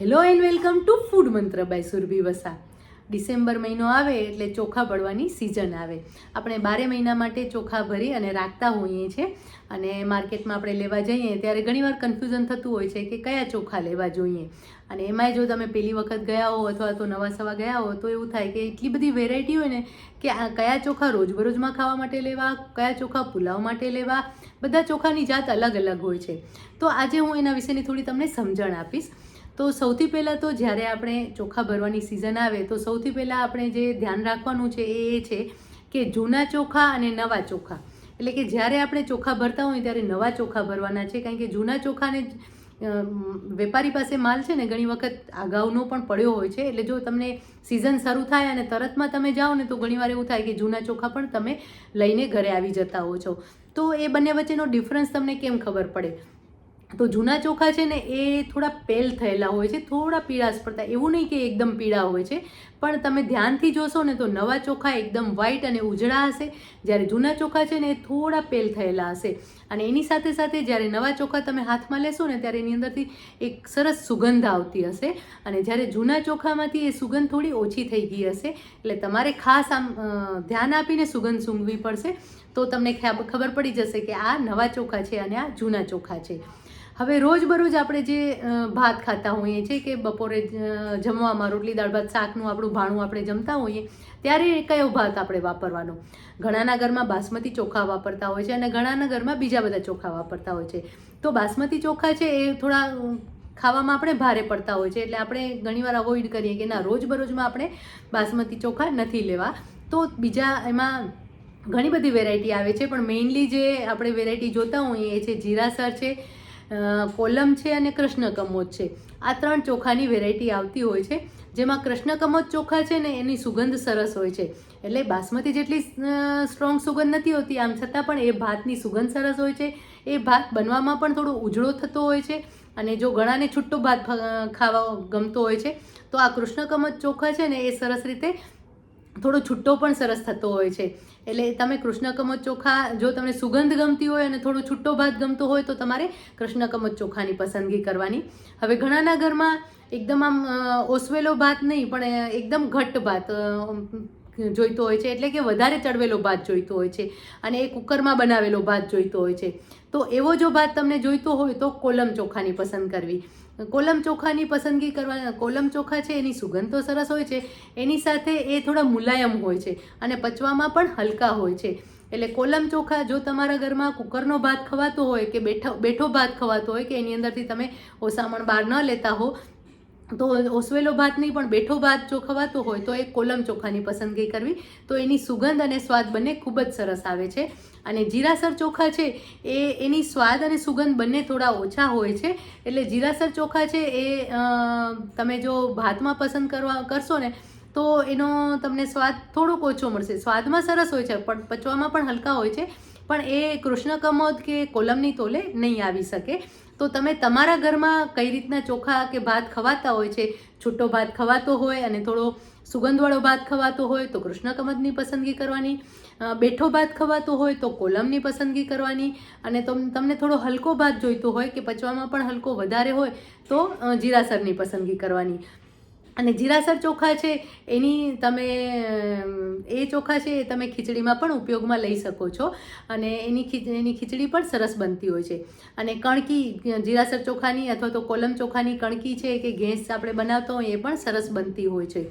Hello and welcome to food Mantra by Surbhi Vasa December મહિનો આવે એટલે ચોખા પડવાની સિઝન આવે. આપણે બારે મહિના માટે ચોખા ભરી અને રાખતા હોઈએ છીએ અને માર્કેટમાં આપણે લેવા જઈએ ત્યારે ઘણીવાર કન્ફ્યુઝન થતું હોય છે કે કયા ચોખા લેવા જોઈએ. અને એમાંય જો તમે પહેલી વખત ગયા હો અથવા તો નવા સવા ગયા હો તો એવું થાય કે એટલી બધી વેરાયટી હોય ને કે આ કયા ચોખા રોજબરોજમાં ખાવા માટે લેવા, કયા ચોખા પુલાવ માટે લેવા, બધા ચોખાની જાત અલગ અલગ હોય છે. તો આજે હું એના વિશેની થોડી તમને સમજણ આપીશ. તો સૌથી પહેલાં તો જ્યારે આપણે ચોખા ભરવાની સિઝન આવે, તો સૌથી પહેલાં આપણે જે ધ્યાન રાખવાનું છે એ એ છે કે જૂના ચોખા અને નવા ચોખા. એટલે કે જ્યારે આપણે ચોખા ભરતા હોય ત્યારે નવા ચોખા ભરવાના છે, કારણ કે જૂના ચોખાને વેપારી પાસે માલ છે ને ઘણી વખત અગાઉનો પણ પડ્યો હોય છે, એટલે જો તમને સિઝન શરૂ થાય અને તરતમાં તમે જાઓ ને તો ઘણીવાર એવું થાય કે જૂના ચોખા પણ તમે લઈને ઘરે આવી જતા હો છો. તો એ બંને વચ્ચેનો ડિફરન્સ તમને કેમ ખબર પડે? તો જૂના ચોખા છે ને એ થોડા પેલ થયેલા હોય છે, થોડા પીળાશ પડતા એવું નહીં કે એકદમ પીળા હોય છે, પણ તમે ધ્યાનથી જોશો ને તો નવા ચોખા એકદમ વ્હાઈટ અને ઉજળા હશે. જ્યારે જૂના ચોખા છે ને એ થોડા પેલ થયેલા હશે. અને એની સાથે સાથે જ્યારે નવા ચોખા તમે હાથમાં લેશો ને ત્યારે એની અંદરથી એક સરસ સુગંધ આવતી હશે. અને જ્યારે જૂના ચોખામાંથી એ સુગંધ થોડી ઓછી થઈ ગઈ હશે, એટલે તમારે ખાસ આમ ધ્યાન આપીને સુગંધ સૂંઘવી પડશે. તો તમને ખબર પડી જશે કે આ નવા ચોખા છે અને આ જૂના ચોખા છે. હવે રોજબરોજ આપણે જે ભાત ખાતા હોઈએ છીએ કે બપોરે જમવામાં રોટલી, દાળ ભાત, શાકનું આપણું ભાણું આપણે જમતા હોઈએ, ત્યારે કયો ભાત આપણે વાપરવાનો? ઘણાના ઘરમાં બાસમતી ચોખા વાપરતા હોય છે અને ઘણાના ઘરમાં બીજા બધા ચોખા વાપરતા હોય છે. તો બાસમતી ચોખા છે એ થોડા ખાવામાં આપણે ભારે પડતા હોય છે, એટલે આપણે ઘણીવાર અવોઇડ કરીએ કે ના, રોજબરોજમાં આપણે બાસમતી ચોખા નથી લેવા. તો બીજા એમાં ઘણી બધી વેરાયટી આવે છે, પણ મેઇનલી જે આપણે વેરાયટી જોતા હોઈએ એ છે જીરાસર છે કોલમ છે અને કૃષ્ણ કમોદ છે. આ ત્રણ ચોખાની વેરાયટી આવતી હોય છે. જેમાં કૃષ્ણ કમોદ ચોખા છે ને એની સુગંધ સરસ હોય છે. એટલે બાસમતી જેટલી સ્ટ્રોંગ સુગંધ નથી હોતી, આમ છતાં પણ એ ભાતની સુગંધ સરસ હોય છે. એ ભાત બનવામાં પણ થોડો ઉજળો થતો હોય છે. અને જો ઘણાને છુટ્ટો ભાત ખાવા ગમતો હોય છે, તો આ કૃષ્ણ કમોદ ચોખા છે ને એ સરસ રીતે થોડો છૂટો પણ સરસ થતો હોય છે. એટલે તમે કૃષ્ણ કમોદ ચોખા, જો તમને સુગંધ ગમતી હોય અને થોડો છૂટ્ટો ભાત ગમતો હોય, તો તમારે કૃષ્ણ કમોદ ચોખાની પસંદગી કરવાની. હવે ઘણાના ઘરમાં એકદમ આમ ઓસવેલો ભાત નહીં, પણ એકદમ ઘટ્ટ ભાત જોઈતો હોય છે. એટલે કે વધારે ચડવેલો ભાત જોઈતો હોય છે અને એ કુકરમાં બનાવેલો ભાત જોઈતો હોય છે. તો એવો જો ભાત તમને જોઈતો હોય, તો કોલમ ચોખાની પસંદ કરવી. કોલમ ચોખાની પસંદગી કરવા કોલમ ચોખા છે, એની સુગંધ તો સરસ હોય છે, એની સાથે એ થોડા મુલાયમ હોય છે અને પચવામાં પણ હલકા હોય છે. એટલે કોલમ ચોખા જો તમારા ઘરમાં કુકરનો ભાત ખવાતો હોય કે બેઠો બેઠો ભાત ખવાતો હોય કે એની અંદરથી તમે ઓસામણ બહાર ન લેતા હો તો ઓસવેલો ભાત નહીં, પણ બેઠો ભાત જો ખવાતો હોય તો એ કોલમ ચોખાની પસંદગી કરવી. તો એની સુગંધ અને સ્વાદ બંને ખૂબ જ સરસ આવે છે. અને જીરાસર ચોખા છે, એ એની સ્વાદ અને સુગંધ બંને થોડા ઓછા હોય છે. એટલે જીરાસર ચોખા છે, એ તમે જો ભાતમાં પસંદ કરવા, કરશો ને, તો એનો તમને સ્વાદ થોડોક ઓછો મળશે. સ્વાદમાં સરસ હોય છે, પણ પચવામાં પણ હલકા હોય છે. પણ એ કૃષ્ણ કમોદ કે કોલમની તોલે નહીં આવી શકે. તો તમે તમારા ઘરમાં કઈ રીતના ચોખા કે ભાત ખવાતા હોય છે? છૂટો ભાત ખવાતો હોય અને થોડો સુગંધવાળો ભાત ખવાતો હોય તો કૃષ્ણ કમદની પસંદગી કરવાની. બેઠો ભાત ખવાતો હોય તો કોલમની પસંદગી કરવાની. અને તમ, તમને થોડો હલકો ભાત જોઈતો હોય કે પચવામાં પણ હલકો વધારે હોય તો જીરાસરની પસંદગી કરવાની. અને જીરાસર ચોખા છે, એની તમે ચોખા છે એ તમે ખીચડીમાં પણ ઉપયોગમાં લઈ શકો છો. અને એની એની ખીચડી પણ સરસ બનતી હોય છે. અને કણકી, જીરાસર ચોખાની અથવા તો કોલમ ચોખાની કણકી છે કે ગેસ આપણે બનાવતો હોય એ પણ સરસ બનતી હોય છે.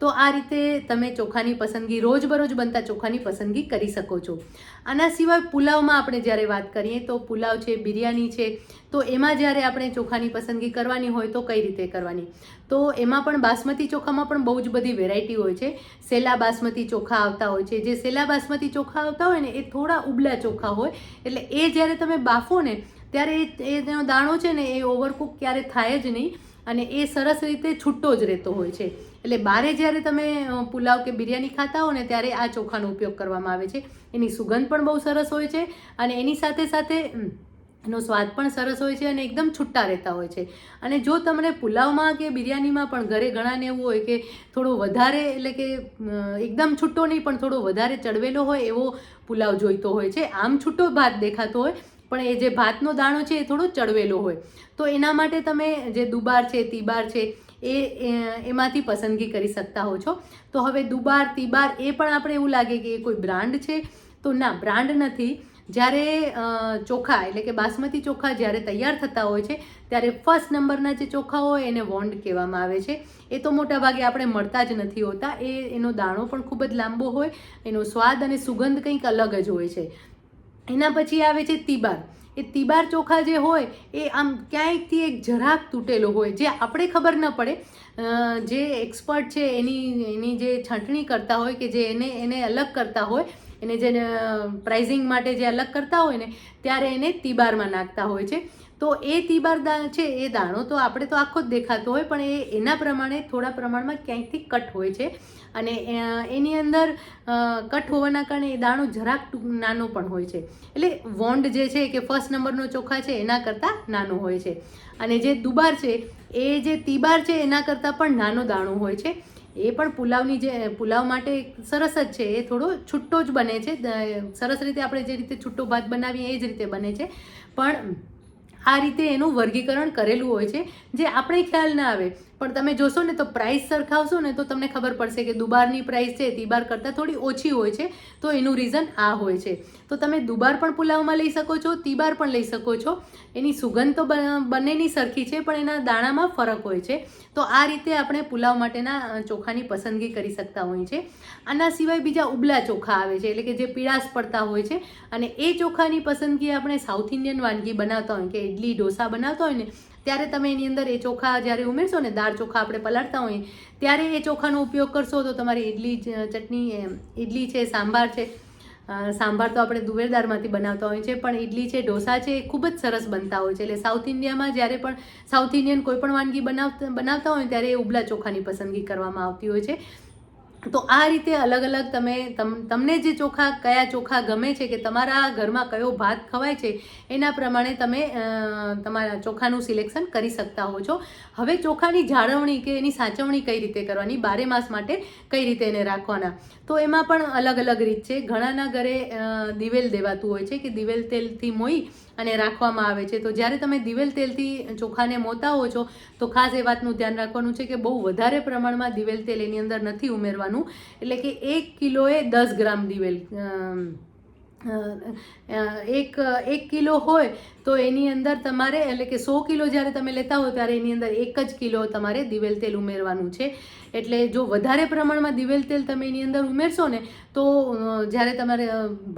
તો આ રીતે તમે ચોખાની પસંદગી, રોજબરોજ બનતા ચોખાની પસંદગી કરી શકો છો. આના સિવાય પુલાવમાં આપણે જ્યારે વાત કરીએ તો પુલાવ છે, બિરયાની છે, તો એમાં જ્યારે આપણે ચોખાની પસંદગી કરવાની હોય તો કઈ રીતે કરવાની? તો એમાં પણ બાસમતી ચોખામાં પણ બહુ જ બધી વેરાયટી હોય છે. સેલા બાસમતી ચોખા આવતા હોય છે. જે સેલા બાસમતી ચોખા આવતા હોય ને, એ થોડા ઉબલા ચોખા હોય. એટલે એ જ્યારે તમે બાફો ને, ત્યારે એનો દાણો છે ને, એ ઓવરકુક ક્યારે થાય જ નહીં. અને એ સરસ રીતે છૂટો જ રહેતો હોય છે. એટલે બારે જ્યારે તમે પુલાવ કે બિરયાની ખાતા હો ને ત્યારે આ ચોખાનો ઉપયોગ કરવામાં આવે છે. એની સુગંધ પણ બહુ સરસ હોય છે અને એની સાથે સાથે એનો સ્વાદ પણ સરસ હોય છે અને એકદમ છૂટા રહેતા હોય છે. અને જો તમને પુલાવમાં કે બિરયાનીમાં પણ ઘરે ઘણાને એવું હોય કે થોડો વધારે એટલે કે એકદમ છૂટો નહીં પણ થોડો વધારે ચડવેલો હોય એવો પુલાવ જોઈતો હોય છે. આમ છૂટો ભાત દેખાતો હોય પણ એ જે ભાતનો દાણો છે એ થોડો ચડવેલો હોય. તો એના માટે તમે જે દુબાર છે, તિબાર છે, એ એમાંથી પસંદગી કરી શકતા હો છો. તો હવે દુબાર, તિબાર એ પણ આપણે એવું લાગે કે એ કોઈ બ્રાન્ડ છે? તો ના, બ્રાન્ડ નથી. જ્યારે ચોખા એટલે કે બાસમતી ચોખા જ્યારે તૈયાર થતા હોય છે, ત્યારે ફર્સ્ટ નંબરના જે ચોખા હોય એને વોન્ડ કહેવામાં આવે છે. એ તો મોટા ભાગે આપણે મળતા જ નથી હોતા. એ, એનો દાણો પણ ખૂબ જ લાંબો હોય. એનો સ્વાદ અને સુગંધ કંઈક અલગ જ હોય છે. એના પછી આવે છે તિબાર. એ તિબાર ચોખા જે હોય, એ આમ ક્યાંયથી એક જરાક તૂટેલો હોય, જે આપણે ખબર ન પડે. જે એક્સપર્ટ છે, એની એની જે છાંટણી કરતા હોય કે જે એને એને અલગ કરતા હોય, એને જે પ્રાઇઝિંગ માટે જે અલગ કરતા હોય ને, ત્યારે એને તિબારમાં નાખતા હોય છે. તો એ તિબાર દા છે, એ દાણો તો આપણે તો આખો જ દેખાતો હોય, પણ એ એના પ્રમાણે થોડા પ્રમાણમાં ક્યાંકથી કટ હોય છે. અને એની અંદર કટ હોવાના કારણે એ દાણો જરાક નાનો પણ હોય છે. એટલે વોન્ડ જે છે કે ફર્સ્ટ નંબરનો ચોખા છે, એના કરતાં નાનો હોય છે. અને જે દુબાર છે, એ જે તિબાર છે, એના કરતાં પણ નાનો દાણો હોય છે. એ પણ પુલાવની જે, પુલાવ માટે સરસ જ છે. એ થોડો છૂટો જ બને છે. સરસ રીતે આપણે જે રીતે છૂટો ભાત બનાવીએ, એ જ રીતે બને છે. પણ આ રીતે એનું વર્ગીકરણ કરેલું હોય છે જે આપણે ખ્યાલ ના આવે. પણ તમે જોશો ને તો પ્રાઇસ સરખાવશો ને તો તમને ખબર પડશે કે દુબારની પ્રાઇસ છે, તિબાર કરતાં થોડી ઓછી હોય છે. તો એનું રીઝન આ હોય છે. તો તમે દુબાર પણ પુલાવમાં લઈ શકો છો, તિબાર પણ લઈ શકો છો. એની સુગંધ તો બંનેની સરખી છે, પણ એના દાણામાં ફરક હોય છે. તો આ રીતે આપણે પુલાવ માટેના ચોખાની પસંદગી કરી શકતા હોઈએ છીએ આના સિવાય બીજા ઉબલા ચોખા આવે છે, એટલે કે જે પીળાશ પડતા હોય છે. અને એ ચોખાની પસંદગી આપણે સાઉથ ઇન્ડિયન વાનગી બનાવતા હોય કે ઇડલી ઢોસા બનાવતા હોય ને ત્યારે તમે એની અંદર એ ચોખા જ્યારે ઉમેરશો ને, દાળ ચોખા આપણે પલાળતા હોઈએ, ત્યારે એ ચોખાનો ઉપયોગ કરશો તો તમારી ઇડલી ચટણી ઇડલી છે, સાંભાર છે. સાંભાર તો આપણે તુવેરદારમાંથી બનાવતા હોઈએ છીએ, પણ ઇડલી છે, ઢોસા છે, એ ખૂબ જ સરસ બનતા હોય છે. એટલે સાઉથ ઇન્ડિયામાં જ્યારે પણ સાઉથ ઇન્ડિયન કોઈ પણ વાનગી બનાવતા બનાવતા હોય ત્યારે એ ઉબલા ચોખાની પસંદગી કરવામાં આવતી હોય છે. તો આ રીતે અલગ અલગ તમે તમ, તમને જે ચોખા, કયા ચોખા ગમે છે કે તમારા ઘરમાં કયો ભાત ખવાય છે, એના પ્રમાણે તમે તમારા ચોખાનું સિલેક્શન કરી શકતા હો છો. હવે ચોખાની જાળવણી કે એની સાચવણી કઈ રીતે કરવાની, બારે માસ માટે કઈ રીતે એને રાખવાના? તો એમાં પણ અલગ અલગ રીત છે. ઘણાના ઘરે દિવેલ દેવાતું હોય છે કે દિવેલ તેલથી મોઈ અને રાખવામાં આવે છે. તો જ્યારે તમે દિવેલ તેલથી ચોખાને મોતા હો છો, તો ખાસ એ વાતનું ધ્યાન રાખવાનું છે કે બહુ વધારે પ્રમાણમાં દિવેલ તેલ એની અંદર નથી ઉમેરવાનું. એટલે કે એક કિલોએ દસ ગ્રામ દિવેલ એક એક કિલો હોય તો એની અંદર તમારે, એટલે કે સો કિલો જ્યારે તમે લેતા હો ત્યારે એની અંદર એક જ કિલો તમારે દિવેલ તેલ ઉમેરવાનું છે. એટલે જો વધારે પ્રમાણમાં દિવેલ તેલ તમે એની અંદર ઉમેરશો ને, તો જ્યારે તમારે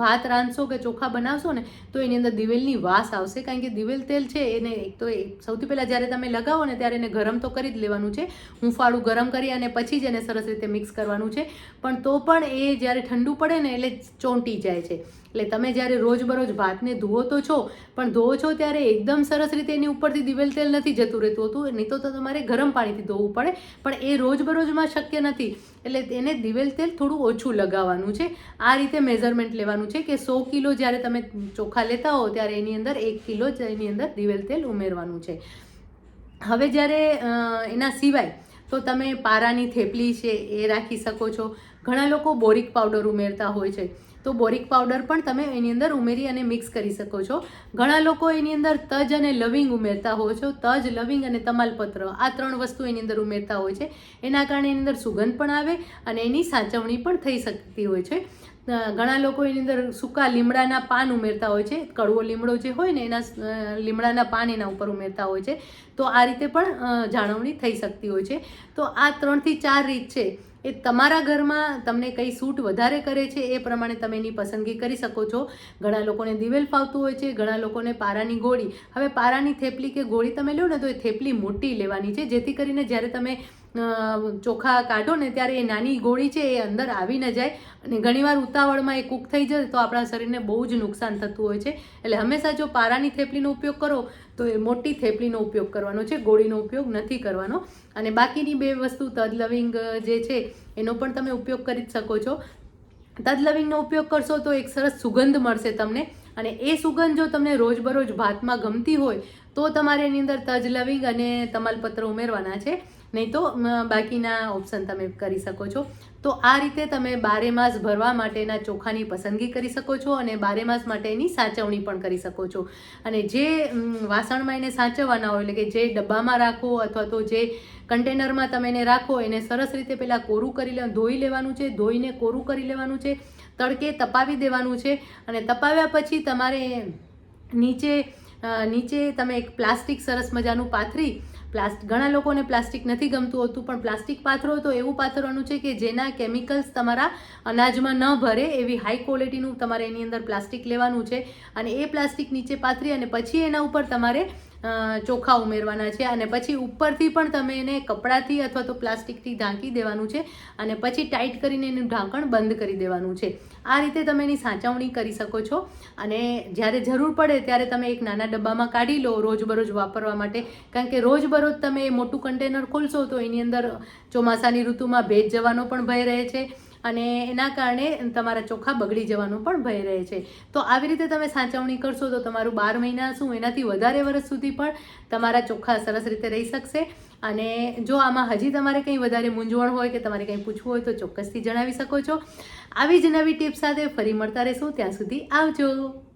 ભાત રાંધશો કે ચોખા બનાવશો ને, તો એની અંદર દિવેલની વાસ આવશે. કારણ કે દિવેલ તેલ છે એને એક તો સૌથી પહેલાં જ્યારે તમે લગાવો ને ત્યારે એને ગરમ તો કરી જ લેવાનું છે. હુંફાળું ગરમ કરી અને પછી જ એને સરસ રીતે મિક્સ કરવાનું છે. પણ તો પણ એ જ્યારે ઠંડુ પડે ને, એટલે ચોંટી જાય છે. એટલે તમે જ્યારે રોજબરોજ ભાતને ધુઓ તો છો, પણ ધુઓ છો ત્યારે એકદમ સરસ રીતે એની ઉપરથી દિવેલ તેલ નથી જતું રહેતું હતું. નહીં તો તમારે ગરમ પાણીથી ધોવું પડે. પણ એ રોજબરોજમાં શક્ય નથી. એટલે એને દિવેલ તેલ થોડું ઓછું લગાવવાનું છે. આ રીતે મેઝરમેન્ટ લેવાનું છે કે સો કિલો જ્યારે તમે ચોખા લેતા હો ત્યારે એની અંદર એક કિલો એની અંદર દિવેલ તેલ ઉમેરવાનું છે. હવે જ્યારે એના સિવાય તો તમે પારાની થેપલી છે એ રાખી શકો છો. ઘણા લોકો બોરિક પાવડર ઉમેરતા હોય છે. તો બોરિક પાવડર પણ તમે એની અંદર ઉમેરી અને મિક્સ કરી શકો છો. ઘણા લોકો એની અંદર તજ અને લવિંગ ઉમેરતા હોય છો. તજ, લવિંગ અને તમાલપત્ર આ ત્રણ વસ્તુ એની અંદર ઉમેરતા હોય છે. એના કારણે એની અંદર સુગંધ પણ આવે અને એની સાચવણી પણ થઈ શકતી હોય છે. ઘણા લોકો એની અંદર સૂકા લીમડાના પાન ઉમેરતા હોય છે. કડવો લીમડો જે હોય ને એના લીમડાના પાન એના ઉપર ઉમેરતા હોય છે. તો આ રીતે પણ જાળવણી થઈ શકતી હોય છે. તો આ ત્રણથી ચાર રીત છે. એ તમારા ઘરમાં તમને કઈ સૂટ વધારે કરે છે એ પ્રમાણે તમે એની પસંદગી કરી શકો છો. ઘણા લોકોને દિવેલ ફાવતું હોય છે, ઘણા લોકોને પારાની ગોળી. હવે પારાની થેપલી કે ગોળી તમે લો ને તો એ થેપલી મોટી લેવાની છે, જેથી કરીને જ્યારે તમે ચોખા કાઢો ને ત્યારે એ નાની ગોળી છે એ અંદર આવી ન જાય અને ઘણીવાર ઉતાવળમાં એ કૂક થઈ જાય તો આપણા શરીરને બહુ જ નુકસાન થતું હોય છે. એટલે હંમેશા જો પારાની થેપલીનો ઉપયોગ કરો તો એ મોટી થેપલીનો ઉપયોગ કરવાનો છે, ગોળીનો ઉપયોગ નથી કરવાનો. અને બાકીની બે વસ્તુ તદલવિંગ જે છે એનો પણ તમે ઉપયોગ કરી જ શકો છો. તદલવિંગનો ઉપયોગ કરશો તો એક સરસ સુગંધ મળશે તમને. અને એ સુગંધ જો તમને રોજબરોજ ભાતમાં ગમતી હોય તો તમારે એની અંદર તજ લવિંગ અને તમાલપત્ર ઉમેરવાના છે. નહીં તો બાકીના ઓપ્શન તમે કરી શકો છો. તો આ રીતે તમે બારે માસ ભરવા માટેના ચોખાની પસંદગી કરી શકો છો અને બારે માસ માટેની સાચવણી પણ કરી શકો છો. અને જે વાસણમાં એને સાચવવાના હોય, એટલે કે જે ડબ્બામાં રાખો અથવા તો જે કન્ટેનરમાં તમે એને રાખો, એને સરસ રીતે પહેલાં કોરું કરી લે, ધોઈ લેવાનું છે, ધોઈને કોરું કરી લેવાનું છે, તડકે તપાવી દેવાનું છે અને તપાવ્યા પછી તમારે નીચે નીચે તમે એક પ્લાસ્ટિક સરસ મજાનું પાથરી પ્લાસ્ટ, ઘણા લોકોને પ્લાસ્ટિક નથી ગમતું હોતું, પણ પ્લાસ્ટિક પાથરો તો એવું પાથરવાનું છે કે જેના કેમિકલ્સ તમારા અનાજમાં ન ભરે, એવી હાઈ ક્વોલિટીનું તમારે એની અંદર પ્લાસ્ટિક લેવાનું છે. અને એ પ્લાસ્ટિક નીચે પાથરી અને પછી એના ઉપર તમારે ચોખા ઉમેરવાના છે અને પછી ઉપરથી પણ તમે એને કપડાથી અથવા તો પ્લાસ્ટિકથી ઢાંકી દેવાનું છે અને પછી ટાઈટ કરીને એનું ઢાંકણ બંધ કરી દેવાનું છે. આ રીતે તમે એની સાચવણી કરી શકો છો અને જ્યારે જરૂર પડે ત્યારે તમે એક નાના ડબ્બામાં કાઢી લો રોજબરોજ વાપરવા માટે. કારણ કે રોજબરોજ તમે મોટું કન્ટેનર ખોલશો તો એની અંદર ચોમાસાની ઋતુમાં ભેજ જવાનો પણ ભય રહે છે. અને એના કારણે તમારા ચોખા બગડી જવાનો પણ ભય રહે છે. તો આવી રીતે તમે સાચવણી કરશો તો તમારું બાર મહિના શું એનાથી વધારે વર્ષ સુધી પણ તમારા ચોખા સરસ રીતે રહી શકશે. અને જો આમાં હજી તમારે કંઈ વધારે મૂંઝવણ હોય કે તમારે કંઈ પૂછવું હોય તો ચોક્કસથી જણાવી શકો છો. આવી જ નવી ટિપ્સ સાથે ફરી મળતા રહેશું. ત્યાં સુધી આવજો.